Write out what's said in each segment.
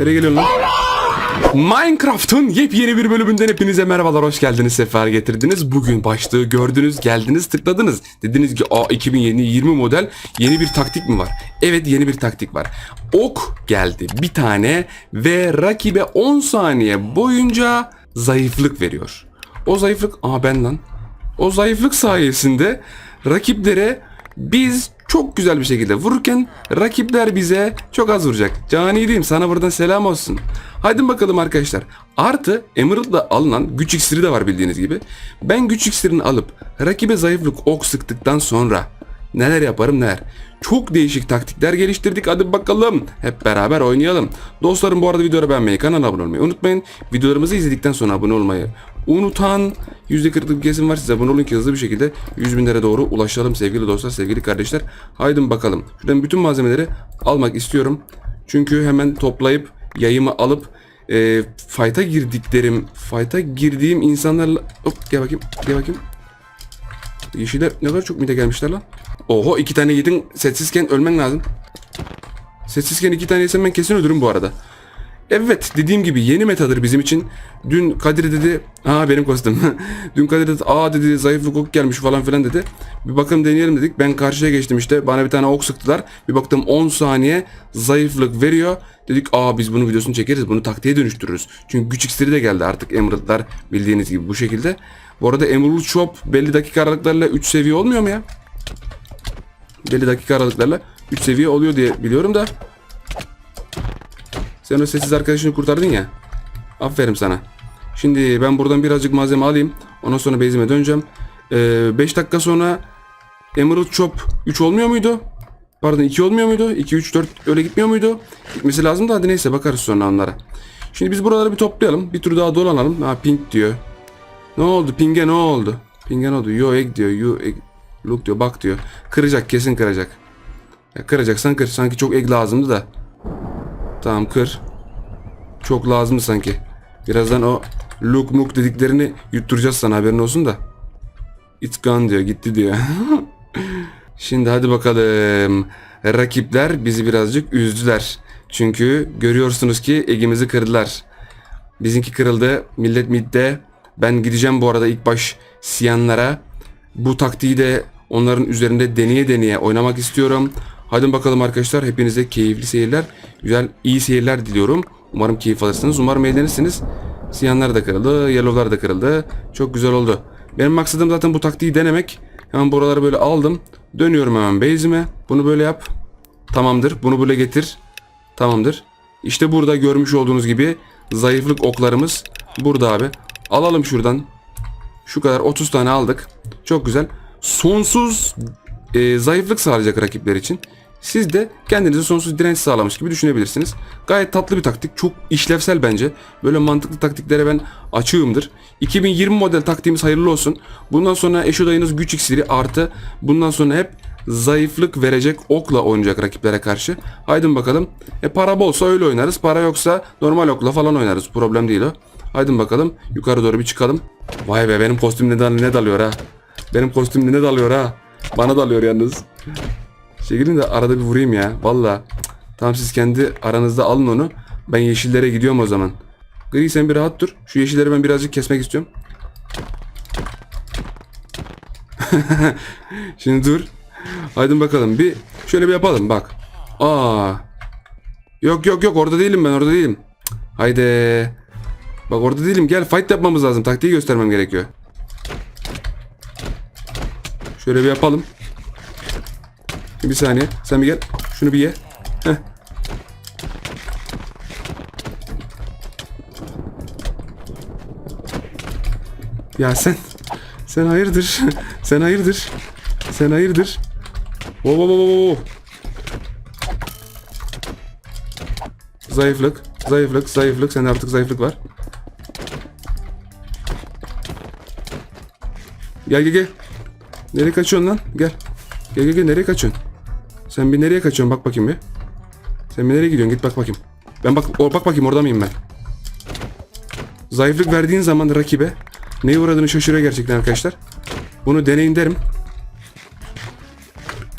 Nereye geliyorsun lan? Minecraft'ın yepyeni bir bölümünden hepinize merhabalar hoş geldiniz sefer getirdiniz. Bugün başlığı gördünüz geldiniz tıkladınız. Dediniz ki aa 2020 model yeni bir taktik mi var? Evet yeni bir taktik var. Ok geldi bir tane ve rakibe 10 saniye boyunca zayıflık veriyor. O zayıflık aa ben lan. O zayıflık sayesinde rakiplere biz çok güzel bir şekilde vururken rakipler bize çok az vuracak. Cani diyeyim sana buradan selam olsun. Haydi bakalım arkadaşlar. Artı Emerald'la alınan güç iksiri de var bildiğiniz gibi. Ben güç iksirini alıp rakibe zayıflık ok sıktıktan sonra neler yaparım neler. Çok değişik taktikler geliştirdik. Hadi bakalım. Hep beraber oynayalım. Dostlarım bu arada videoları beğenmeyi, kanala abone olmayı unutmayın. Videolarımızı izledikten sonra abone olmayı unutan %40'lık bir kesim var size abone olun ki hızlı bir şekilde 100 binlere doğru ulaşalım sevgili dostlar, sevgili kardeşler. Haydi bakalım. Şuradan bütün malzemeleri almak istiyorum. Çünkü hemen toplayıp yayımı alıp e, fight'a girdiklerim, fight'a girdiğim insanlarla... Hop gel bakayım, gel bakayım. Yeşiller ne kadar çok mide gelmişler lan. Oho iki tane yedin sessizken ölmen lazım. Sessizken iki tane yesem ben kesin ölürüm bu arada. Evet dediğim gibi yeni metadır bizim için. Dün Kadir dedi aa benim kostüm. Dün Kadir dedi aa dedi zayıflık ok gelmiş falan filan dedi. Bir bakın deneyelim dedik. Ben karşıya geçtim işte. Bana bir tane ok sıktılar. Bir baktım 10 saniye zayıflık veriyor. Dedik aa biz bunun videosunu çekeriz. Bunu taktiğe dönüştürürüz. Çünkü güç iksiri de geldi artık Emerald'lar bildiğiniz gibi bu şekilde. Bu arada Emerald Shop belli dakika aralıklarla 3 seviye olmuyor mu ya? Belli dakika aralıklarla 3 seviye oluyor diye biliyorum da. Sen o sessiz arkadaşını kurtardın ya. Aferin sana. Şimdi ben buradan birazcık malzeme alayım. Ondan sonra base'ime döneceğim. 5 dakika sonra Emerald Shop 3 olmuyor muydu? Pardon 2 olmuyor muydu? 2, 3, 4 öyle gitmiyor muydu? Gitmesi lazım da hadi neyse bakarız sonra onlara. Şimdi biz buraları bir toplayalım. Bir tur daha dolanalım. Ha pink diyor. Ne oldu? Ping'e ne oldu? Ping'e ne oldu? Yo egg diyor. You egg. Look diyor. Bak diyor. Kıracak. Kesin kıracak. Ya kıracaksan kır. Sanki çok egg lazımdı da. Tamam kır. Çok lazımdı sanki. Birazdan o look muk dediklerini yutturacağız sana haberin olsun da. It's gone diyor. Gitti diyor. Şimdi hadi bakalım. Rakipler bizi birazcık üzdüler. Çünkü görüyorsunuz ki egimizi kırdılar. Bizimki kırıldı. Millet midde. Ben gideceğim bu arada ilk baş siyanlara. Bu taktiği de onların üzerinde deneye deneye oynamak istiyorum. Hadi bakalım arkadaşlar. Hepinize keyifli seyirler. Güzel, iyi seyirler diliyorum. Umarım keyif alırsınız. Umarım eğlenirsiniz. Siyanlar da kırıldı. Yellow'lar da kırıldı. Çok güzel oldu. Benim maksadım zaten bu taktiği denemek. Hemen buraları böyle aldım. Dönüyorum hemen base'ime. Bunu böyle yap. Tamamdır. Bunu böyle getir. Tamamdır. İşte burada görmüş olduğunuz gibi zayıflık oklarımız burada abi. Alalım şuradan. Şu kadar 30 tane aldık. Çok güzel. Sonsuz e, zayıflık sağlayacak rakipler için. Siz de kendinize sonsuz direnç sağlamış gibi düşünebilirsiniz. Gayet tatlı bir taktik. Çok işlevsel bence. Böyle mantıklı taktiklere ben açığımdır. 2020 model taktiğimiz hayırlı olsun. Bundan sonra eşo dayınız güç iksiri artı bundan sonra hep zayıflık verecek okla oynayacak rakiplere karşı. Haydin bakalım. E para bolsa öyle oynarız. Para yoksa normal okla falan oynarız. Problem değil o. Haydin bakalım. Yukarı doğru bir çıkalım. Vay be benim kostüm ne, dal ne dalıyor ha. Benim kostüm ne dalıyor ha. Bana dalıyor yalnız. Şekerim de arada bir vurayım ya. Valla. Tamam siz kendi aranızda alın onu. Ben yeşillere gidiyorum o zaman. Gri sen bir rahat dur. Şu yeşilleri ben birazcık kesmek istiyorum. Şimdi dur. Haydi bakalım bir şöyle bir yapalım bak. Aa. Yok yok yok orada değilim ben orada değilim. Haydi. Bak orada değilim gel fight yapmamız lazım. Taktiği göstermem gerekiyor. Şöyle bir yapalım. Bir saniye. Sen bir gel. Şunu bir ye. Heh. Ya sen sen hayırdır? sen hayırdır? Sen hayırdır? Wow, wow, wow, wow. Zayıflık, zayıflık, zayıflık. Sende artık zayıflık var. Gel gel gel. Nereye kaçıyorsun lan? Gel. Gel gel gel nereye kaçıyorsun? Sen bir nereye kaçıyorsun bak bakayım bir. Sen bir nereye gidiyorsun git bak bakayım. Ben bak o, bak bakayım orada mıyım ben? Zayıflık verdiğin zaman rakibe neye uğradığını şaşırıyor gerçekten arkadaşlar. Bunu deneyin derim.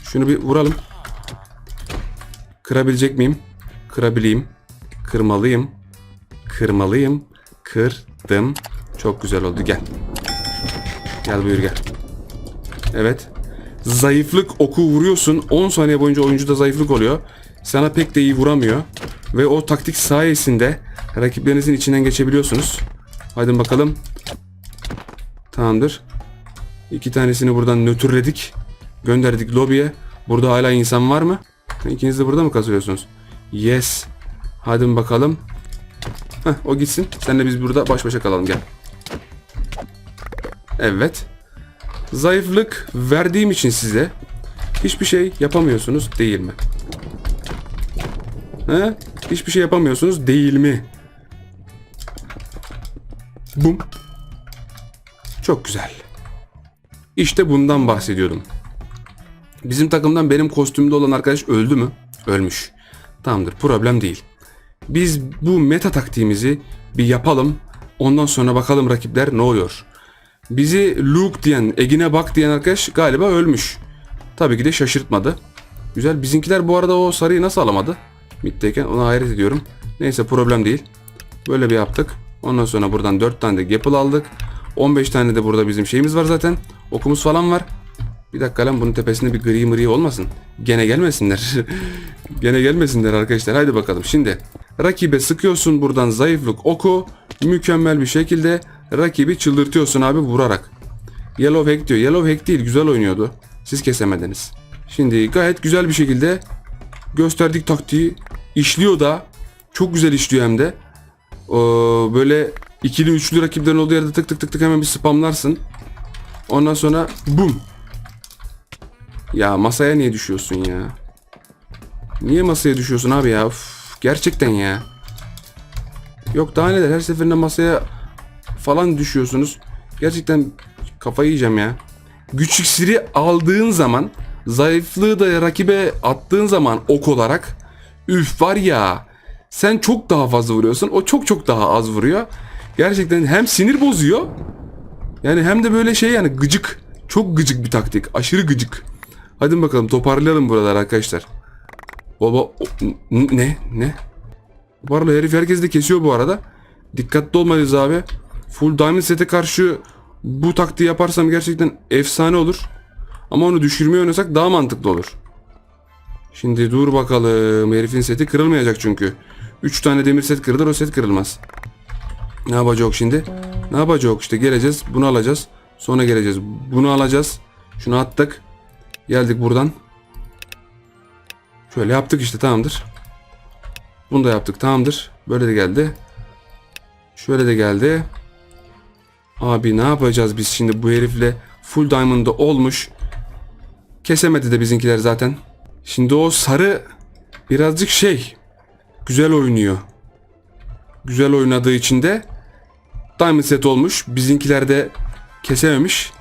Şunu bir vuralım. Kırabilecek miyim? Kırabileyim. Kırmalıyım. Kırmalıyım. Kırdım. Çok güzel oldu. Gel. Gel buyur gel. Evet. Zayıflık oku vuruyorsun. 10 saniye boyunca oyuncuda zayıflık oluyor. Sana pek de iyi vuramıyor. Ve o taktik sayesinde rakiplerinizin içinden geçebiliyorsunuz. Hadi bakalım. Tamamdır. İki tanesini buradan nötrledik. Gönderdik lobiye. Burada hala insan var mı? İkiniz de burada mı kazıyorsunuz? Yes. Hadi bakalım. Heh, o gitsin. Senle biz burada baş başa kalalım gel. Evet. Zayıflık verdiğim için size hiçbir şey yapamıyorsunuz değil mi? He? Hiçbir şey yapamıyorsunuz değil mi? Bum. Çok güzel. İşte bundan bahsediyordum. Bizim takımdan benim kostümde olan arkadaş öldü mü? Ölmüş. Tamamdır problem değil. Biz bu meta taktiğimizi bir yapalım. Ondan sonra bakalım rakipler ne oluyor. Bizi Luke diyen, Egin'e bak diyen arkadaş galiba ölmüş. Tabii ki de şaşırtmadı. Güzel. Bizimkiler bu arada o sarıyı nasıl alamadı? Mid'deyken ona hayret ediyorum. Neyse problem değil. Böyle bir yaptık. Ondan sonra buradan 4 tane de Gapple aldık. 15 tane de burada bizim şeyimiz var zaten. Okumuz falan var. Bir dakika lan bunun tepesinde bir gri mri olmasın. Gene gelmesinler. Gene gelmesinler arkadaşlar. Haydi bakalım. Şimdi rakibe sıkıyorsun buradan zayıflık oku. Mükemmel bir şekilde rakibi çıldırtıyorsun abi vurarak. Yellow hack diyor. Yellow hack değil güzel oynuyordu. Siz kesemediniz. Şimdi gayet güzel bir şekilde gösterdik taktiği. İşliyor da. Çok güzel işliyor hem de. Ee, böyle ikili üçlü rakiplerin olduğu yerde tık tık tık tık hemen bir spamlarsın. Ondan sonra bum. Ya masaya niye düşüyorsun ya? Niye masaya düşüyorsun abi ya? Uf, gerçekten ya. Yok daha neler her seferinde masaya falan düşüyorsunuz. Gerçekten kafayı yiyeceğim ya. Güç iksiri aldığın zaman zayıflığı da rakibe attığın zaman ok olarak üf var ya sen çok daha fazla vuruyorsun. O çok çok daha az vuruyor. Gerçekten hem sinir bozuyor yani hem de böyle şey yani gıcık. Çok gıcık bir taktik. Aşırı gıcık. Hadi bakalım toparlayalım buralar arkadaşlar. Baba o- ne ne? Arada herif herkes de kesiyor bu arada. Dikkatli olmalıyız abi. Full diamond sete karşı bu taktiği yaparsam gerçekten efsane olur. Ama onu düşürmeye oynasak daha mantıklı olur. Şimdi dur bakalım. Herifin seti kırılmayacak çünkü. 3 tane demir set kırılır o set kırılmaz. Ne yapacak şimdi? Ne yapacak işte geleceğiz bunu alacağız. Sonra geleceğiz bunu alacağız. Şunu attık. Geldik buradan. Şöyle yaptık işte tamamdır. Bunu da yaptık tamamdır. Böyle de geldi. Şöyle de geldi. Abi ne yapacağız biz şimdi bu herifle full diamond'da olmuş. Kesemedi de bizimkiler zaten. Şimdi o sarı birazcık şey güzel oynuyor. Güzel oynadığı için de diamond set olmuş. Bizimkiler de kesememiş.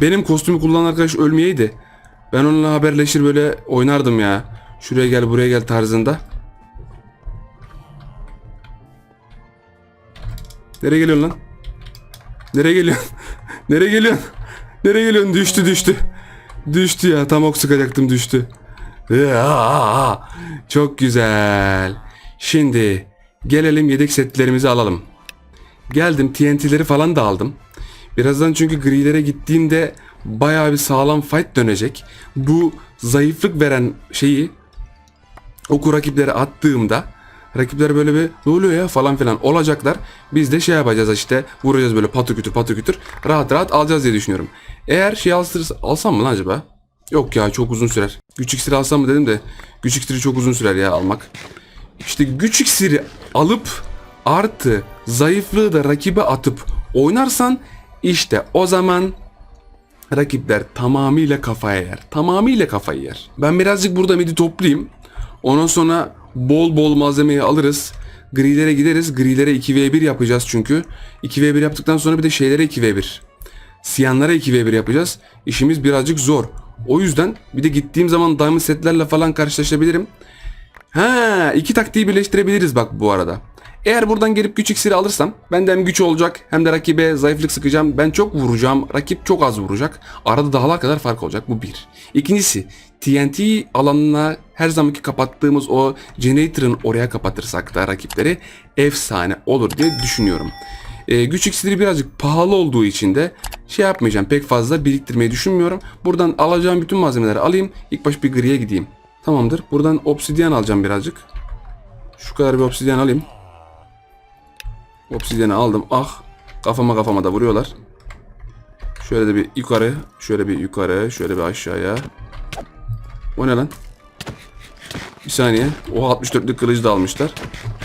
Benim kostümü kullanan arkadaş ölmeyeydi. Ben onunla haberleşir böyle oynardım ya. Şuraya gel buraya gel tarzında. Nereye geliyorsun lan? Nereye geliyorsun? Nereye geliyorsun? Nereye geliyorsun? Düştü düştü. Düştü ya tam ok sıkacaktım düştü. Çok güzel. Şimdi gelelim yedek setlerimizi alalım. Geldim TNT'leri falan da aldım. Birazdan çünkü grilere gittiğimde bayağı bir sağlam fight dönecek. Bu zayıflık veren şeyi oku rakiplere attığımda rakipler böyle bir ne oluyor ya falan filan olacaklar. Biz de şey yapacağız işte vuracağız böyle patı kütür patı kütür rahat rahat alacağız diye düşünüyorum. Eğer şey alsırız, alsam mı lan acaba? Yok ya çok uzun sürer. Güç iksiri alsam mı dedim de güç iksiri çok uzun sürer ya almak. İşte güç iksiri alıp artı zayıflığı da rakibe atıp oynarsan işte o zaman rakipler tamamıyla kafaya yer. Tamamıyla kafayı yer. Ben birazcık burada midi toplayayım. Ondan sonra bol bol malzemeyi alırız. Grilere gideriz. Grilere 2v1 yapacağız çünkü. 2v1 yaptıktan sonra bir de şeylere 2v1. Siyanlara 2v1 yapacağız. İşimiz birazcık zor. O yüzden bir de gittiğim zaman diamond setlerle falan karşılaşabilirim. Ha, iki taktiği birleştirebiliriz bak bu arada. Eğer buradan gelip güç iksiri alırsam bende hem güç olacak hem de rakibe zayıflık sıkacağım. Ben çok vuracağım. Rakip çok az vuracak. Arada dağlar kadar fark olacak. Bu bir. İkincisi TNT alanına her zamanki kapattığımız o generator'ın oraya kapatırsak da rakipleri efsane olur diye düşünüyorum. Ee, güç iksiri birazcık pahalı olduğu için de şey yapmayacağım. Pek fazla biriktirmeyi düşünmüyorum. Buradan alacağım bütün malzemeleri alayım. İlk baş bir griye gideyim. Tamamdır. Buradan obsidyen alacağım birazcık. Şu kadar bir obsidyen alayım. Obsidyeni aldım. Ah. Kafama kafama da vuruyorlar. Şöyle de bir yukarı. Şöyle bir yukarı. Şöyle bir aşağıya. O ne lan? Bir saniye. O 64'lük kılıcı da almışlar.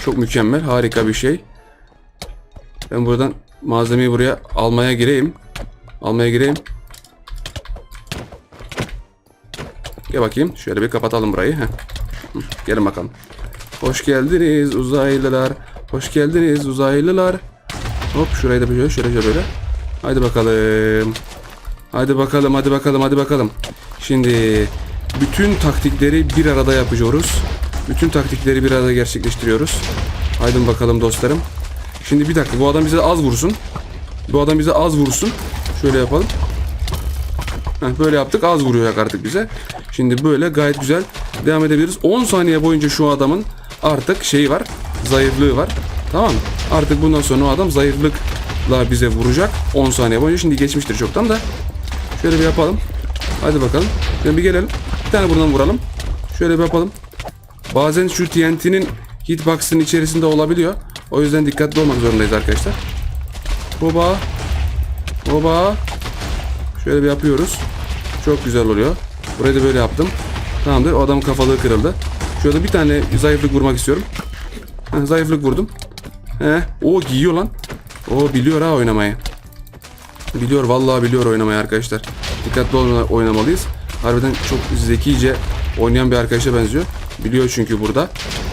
Çok mükemmel. Harika bir şey. Ben buradan malzemeyi buraya almaya gireyim. Almaya gireyim. Gel bakayım. Şöyle bir kapatalım burayı. Heh. Gelin bakalım. Hoş geldiniz uzaylılar. Hoş geldiniz uzaylılar. Hop şurayı da böyle şöyle şöyle. Haydi bakalım. Hadi bakalım hadi bakalım hadi bakalım. Şimdi bütün taktikleri bir arada yapıyoruz. Bütün taktikleri bir arada gerçekleştiriyoruz. Haydi bakalım dostlarım. Şimdi bir dakika bu adam bize az vursun. Bu adam bize az vursun. Şöyle yapalım. Heh, böyle yaptık az vuruyor artık bize. Şimdi böyle gayet güzel devam edebiliriz. 10 saniye boyunca şu adamın artık şeyi var. Zayıflığı var. Tamam mı? Artık bundan sonra o adam zayıflıkla bize vuracak. 10 saniye boyunca. Şimdi geçmiştir çoktan da. Şöyle bir yapalım. Hadi bakalım. Şimdi bir gelelim. Bir tane buradan vuralım. Şöyle bir yapalım. Bazen şu TNT'nin hitbox'ın içerisinde olabiliyor. O yüzden dikkatli olmak zorundayız arkadaşlar. Hoba. Hoba. Şöyle bir yapıyoruz. Çok güzel oluyor. Burayı da böyle yaptım. Tamamdır. O adamın kafalığı kırıldı. Şurada bir tane zayıflık vurmak istiyorum. Heh, zayıflık vurdum. He. O giyiyor lan. O biliyor ha oynamayı. Biliyor vallahi biliyor oynamayı arkadaşlar. Dikkatli oynamalıyız. Harbiden çok zekice oynayan bir arkadaşa benziyor. Biliyor çünkü burada.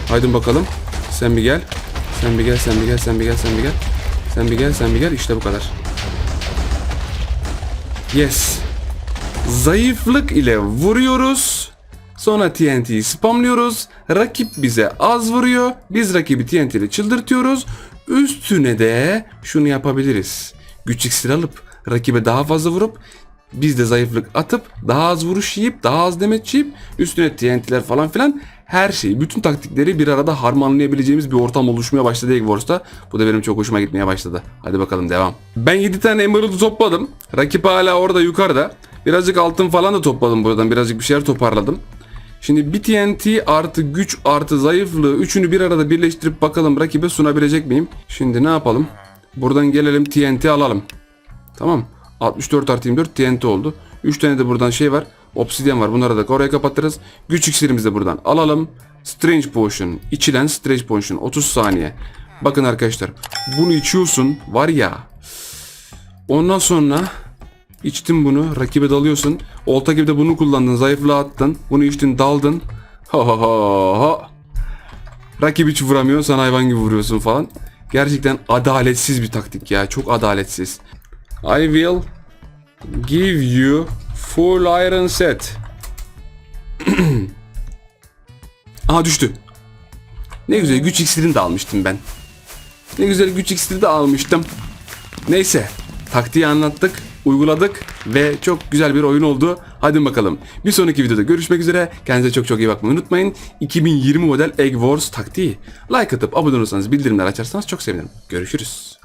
Haydi bakalım. Sen bir gel. Sen bir gel, sen bir gel, sen bir gel, sen bir gel. Sen bir gel, sen bir gel. İşte bu kadar. Yes. Zayıflık ile vuruyoruz. Sonra TNT'yi spamlıyoruz. Rakip bize az vuruyor. Biz rakibi TNT ile çıldırtıyoruz. Üstüne de şunu yapabiliriz. Güç iksiri alıp rakibe daha fazla vurup biz de zayıflık atıp daha az vuruş yiyip daha az demet yiyip üstüne TNT'ler falan filan her şeyi bütün taktikleri bir arada harmanlayabileceğimiz bir ortam oluşmaya başladı Egg Wars'ta. Bu da benim çok hoşuma gitmeye başladı. Hadi bakalım devam. Ben 7 tane Emerald'ı topladım. Rakip hala orada yukarıda. Birazcık altın falan da topladım buradan. Birazcık bir şeyler toparladım. Şimdi bir TNT artı güç artı zayıflığı üçünü bir arada birleştirip bakalım rakibe sunabilecek miyim? Şimdi ne yapalım? Buradan gelelim TNT alalım. Tamam. 64 artı 24 TNT oldu. 3 tane de buradan şey var. Obsidian var. Bunları da oraya kapatırız. Güç iksirimizi de buradan alalım. Strange Potion. İçilen Strange Potion. 30 saniye. Bakın arkadaşlar. Bunu içiyorsun. Var ya. Ondan sonra içtin bunu. Rakibe dalıyorsun. Olta gibi de bunu kullandın. Zayıflığa attın. Bunu içtin daldın. Ha ha ha ha. Rakip hiç vuramıyor. Sen hayvan gibi vuruyorsun falan. Gerçekten adaletsiz bir taktik ya. Çok adaletsiz. I will give you full iron set. Aha düştü. Ne güzel güç iksirini de almıştım ben. Ne güzel güç iksiri de almıştım. Neyse taktiği anlattık, uyguladık ve çok güzel bir oyun oldu. Hadi bakalım. Bir sonraki videoda görüşmek üzere. Kendinize çok çok iyi bakmayı unutmayın. 2020 model Egg Wars taktiği. Like atıp abone olursanız bildirimler açarsanız çok sevinirim. Görüşürüz.